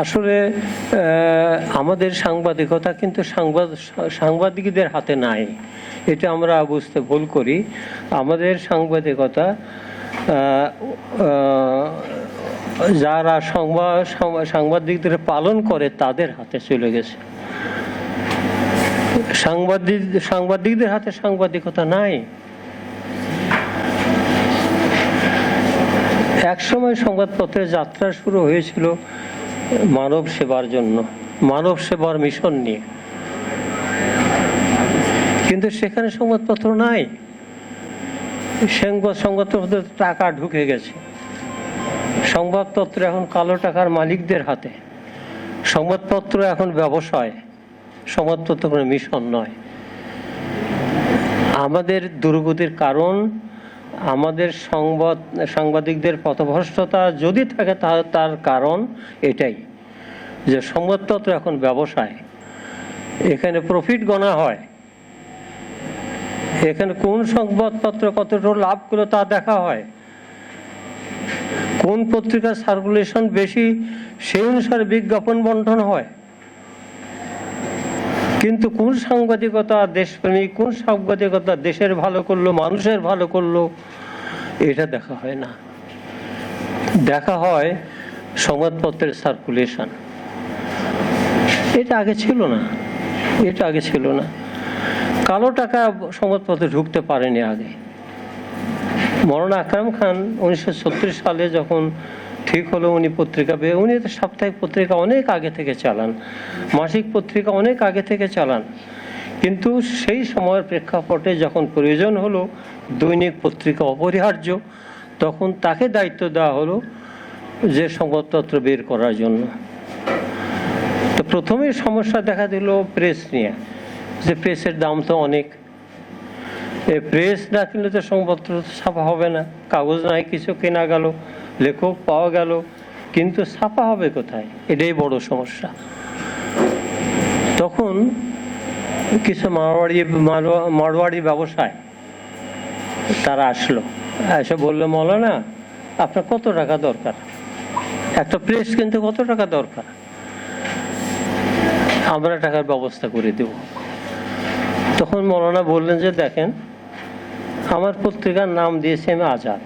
আসলে আমাদের সাংবাদিকতা কিন্তু সাংবাদ, সাংবাদিকদের হাতে নাই। এটা আমরা বুঝতে ভুল করি। আমাদের সাংবাদিকতা যারা সংবাদ সাংবাদিকদের পালন করে, তাদের হাতে চলে গেছে। সাংবাদিক, সাংবাদিকদের হাতে সাংবাদিকতা নাই। একসময় সংবাদপত্রের যাত্রা শুরু হয়েছিল। মানব সেবার জন্য, মানব সেবার মিশন নিয়ে। কিন্তু সেখানে সংবাদপত্র নাই। সংবাদ সংবাদপত্রে টাকা ঢুকে গেছে। সংবাদপত্র এখন কালো টাকার মালিকদের হাতে। সংবাদপত্র এখন ব্যবসায়। সংবাদপত্র কোনো মিশন নয়। আমাদের দুর্গতির কারণ আমাদের সংবাদ, সাংবাদিকদের পথভ্রষ্টতা যদি থাকে তা- তার কারণ এটাই যে সংবাদপত্র এখন ব্যবসায়। এখানে প্রফিট গণা হয়। এখানে কোন সংবাদপত্র কতটুকু লাভ করল তা দেখা হয়। কোন পত্রিকার সার্কুলেশন বেশি, সেই অনুসারে বিজ্ঞাপন বন্টন হয়। কিন্তু কোন সাংবাদিকতা দেশপ্রেমী, কোন সাংবাদিকতা দেশের ভালো করল, মানুষের ভালো করল, এটা দেখা হয় না। দেখা হয় সংবাদপত্রের সার্কুলেশন এটা আগে ছিল না। এটা আগে ছিল না। কালো টাকা সংবাদপত্রে ঢুকতে পারেনি আগে। মরনা আকরাম খান উনিশশো ছত্রিশ সালে যখন ঠিক হলো উনি পত্রিকা পেয়ে উনি তো সাপ্তাহিক পত্রিকা অনেক আগে থেকে চালান। মাসিক পত্রিকা অনেক আগে থেকে চালান। কিন্তু সেই সময়ের প্রেক্ষাপটে যখন প্রয়োজন হলো দৈনিক পত্রিকা অপরিহার্য, তখন তাকে দায়িত্ব দেওয়া হলো যে সংবাদপত্র বের করার জন্য। তো প্রথমেই সমস্যা দেখা দিল প্রেস নিয়ে, যে প্রেসের দাম তো অনেক। প্রেস না কিনলে তো সংবাদপত্র ছাপা হবে না, কাগজ নাই, কিছু কেনা গেল। লেখক পাওয়া গেল, কিন্তু ছাপা হবে কোথায়? এটাই বড় সমস্যা। তখন কিছু মারোয়াড়ি মারোয়া- মারোয়াড়ি ব্যবসায় তারা আসলো। এসে বলল, মৌলানা, আপনার কত টাকা দরকার? একটা প্রেস কিনতে কত টাকা দরকার? আমরা টাকার ব্যবস্থা করে দেব। তখন মৌলানা বললেন যে, দেখেন, আমার পত্রিকার নাম দিয়েছি আমি আজাদ।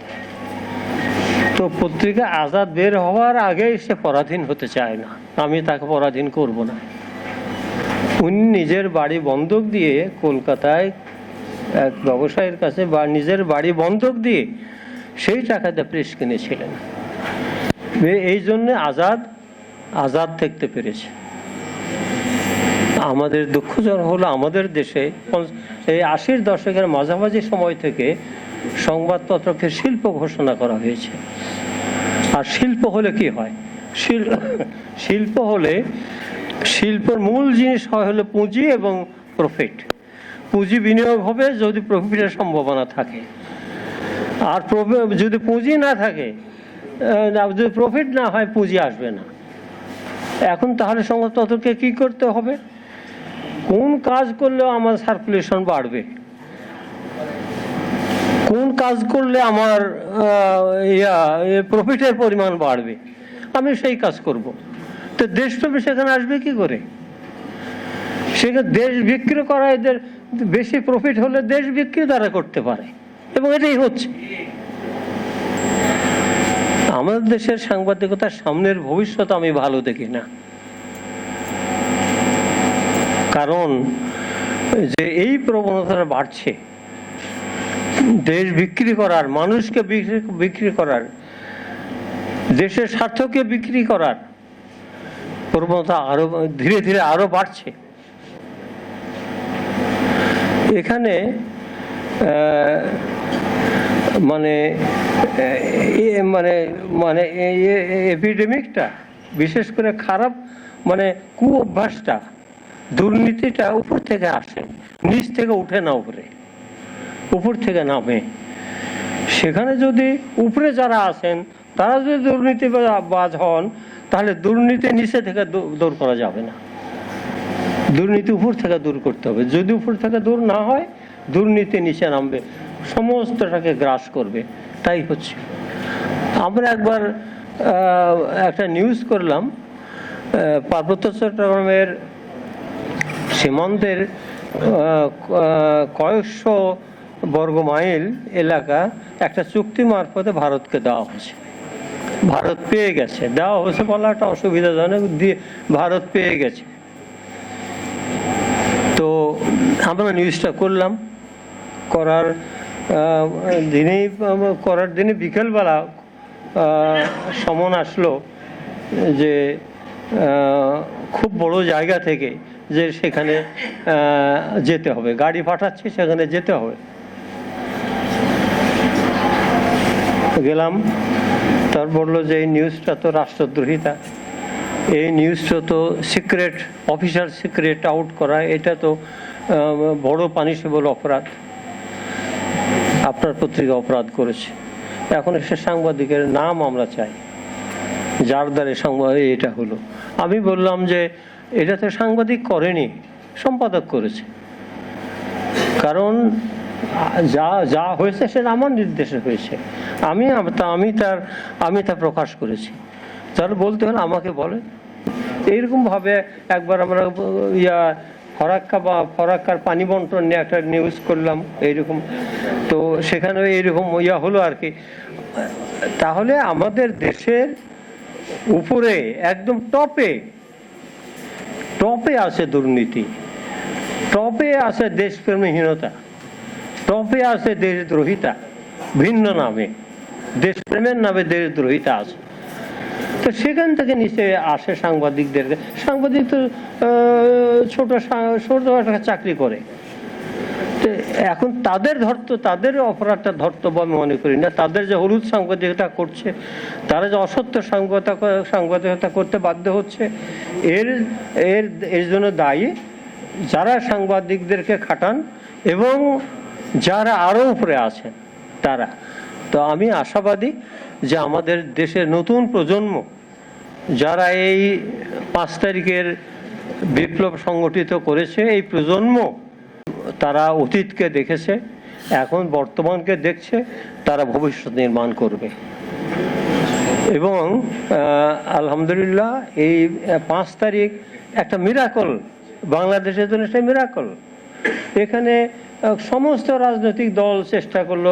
তো পত্রিকা আজাদ বের হওয়ার আগেই সে পরাধীন হতে চায় না। আমি তাকে পরাধীন করব না। উনি নিজের বাড়ি বন্ধক দিয়ে কলকাতায় এক ব্যবসায়ীর কাছে বা নিজের বাড়ি বন্ধক দিয়ে সেই টাকাতে প্রেস কিনেছিলেন। এই জন্য আজাদ আজাদ থাকতে পেরেছে। আমাদের দুঃখজনক হলো আমাদের দেশে এই আশির দশকের মাঝামাঝি সময় থেকে সংবাদপত্রকে শিল্প ঘোষণা করা হয়েছে। আর শিল্প হলে কি হয়? শিল- শিল্প হলে, শিল্পর মূল জিনিস হয় হলো পুঁজি এবং প্রফিট পুঁজি বিনিয়োগ হবে যদি প্রফিটের সম্ভাবনা থাকে। আর যদি পুঁজি না থাকে যদি প্রফিট না হয়, পুঁজি আসবে না। এখন তাহলে সংবাদপত্রকে কি করতে হবে? কোন কাজ করলেও আমার সার্কুলেশন বাড়বে? কোন কাজ করলে আমার ইয়া প্রফিটের পরিমাণ বাড়বে? আমি সেই কাজ করব। তো দেশপ্রেমী সেখানে আসবে কি করে? সেখানে দেশ বিক্রি করা এদের বেশি প্রফিট হলে দেশ বিক্রি তারা করতে পারে। এবং এটাই হচ্ছে। আমাদের দেশের সাংবাদিকতার সামনের ভবিষ্যৎ আমি ভালো দেখি না। কারণ যে এই প্রবণতাটা বাড়ছে দেশ বিক্রি করার, মানুষকে বিক্রি- করার, দেশের স্বার্থকে বিক্রি করার প্রবণতা আরও, ধীরে ধীরে আরও বাড়ছে। এখানে মানে এ মানে মানে এপিডেমিকটা, বিশেষ করে খারাপ মানে কু অভ্যাসটা দুর্নীতিটা উপর থেকে আসে, নিচ থেকে উঠে না উপরে। উপর থেকে নামে। সেখানে যদি উপরে যারা আছেন, তারা যদি দুর্নীতিবাজ হন, তাহলে দুর্নীতি নিচে থেকে দূর- করা যাবে না। দুর্নীতি উপর থেকে দূর করতে হবে। যদি উপর থেকে দূর না হয়, দুর্নীতি নিচে নামবে। সমস্তটাকে গ্রাস করবে। তাই হচ্ছে। আমরা একবার একটা নিউজ করলাম পার্বত্য চট্টগ্রামের সীমান্তের কয়েকশো বর্গ মাইল এলাকা একটা চুক্তি মারফতে ভারতকে দেওয়া হয়েছে। ভারত পেয়ে গেছে। দেওয়া হয়েছে বলা একটা অসুবিধাজনক দিয়ে ভারত পেয়ে গেছে। তো আমরা নিউজটা করলাম। করার দিনেই করার দিনে বিকেলবেলা সমন আসলো যে খুব বড় জায়গা থেকে যে সেখানে যেতে হবে। গাড়ি পাঠাচ্ছে, সেখানে যেতে হবে। গেলাম। তার বলল যে, এই নিউজটা তো রাষ্ট্রদ্রোহিতা। এই নিউজটা তো সিক্রেট অফিসার সিক্রেট আউট করা। এটা তো বড় পানিশেবল অপরাধ। আপনার পত্রিকা অপরাধ করেছে। এখন সে সাংবাদিকের নাম আমরা চাই। যার দ্বারা সংবাদ এটা হলো। আমি বললাম যে, এটা তো সাংবাদিক করেনি, সম্পাদক করেছে। কারণ যা যা হয়েছে সেটা আমার নির্দেশে হয়েছে। আমি তা আমি তার, আমি তা প্রকাশ করেছি। তার বলতে হলে আমাকে বলে। এইরকম ভাবে একবার আমরা, ইয়া, ফরাক্কা বা ফরাক্কার পানি বন্টন নিয়ে একটা নিউজ করলাম, এইরকম। তো সেখানে এইরকম ইয়া হলো আর কি। তাহলে আমাদের দেশের উপরে, একদম টপে টপে আছে দুর্নীতি। টপে আছে দেশপ্রেমহীনতা। টপে আছে দেশদ্রোহিতা, ভিন্ন নামে। দেশপ্রেমের নামে দেশদ্রোহিতা আছে। তো সেখান থেকে নিচে আসে সাংবাদিকদেরকে সাংবাদিক তো ছোট ছোট একটা চাকরি করে। এখন তাদের ধরতো, তাদের অপরাধটা ধর্তব্য আমি মনে করি না। তাদের যে হলুদ সাংবাদিকতা করছে, তারা যে অসত্য সাংবাদিকতা করতে বাধ্য হচ্ছে, এর এর এর জন্য দায়ী যারা সাংবাদিকদেরকে খাটান এবং যারা আরও উপরে আছেন তারা। তো আমি আশাবাদী যে আমাদের দেশের নতুন প্রজন্ম, যারা এই পাঁচ তারিখের বিপ্লব সংগঠিত করেছে, এই প্রজন্ম তারা অতীতকে দেখেছে, এখন বর্তমানকে দেখছে, তারা ভবিষ্যৎ নির্মাণ করবে। এবং আলহামদুলিল্লাহ এই পাঁচ তারিখ একটা মিরাকল বাংলাদেশের জন্য একটা মিরাকল এখানে সমস্ত রাজনৈতিক দল চেষ্টা করল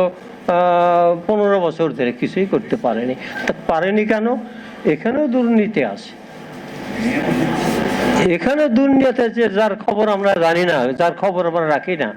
পনেরো বছর ধরে কিছুই করতে পারেনি। পারেনি কেন? এখানেও দুর্নীতি আছে। এখানে দুর্নীতি আছে, যার খবর আমরা জানি না, যার খবর আমরা রাখি না।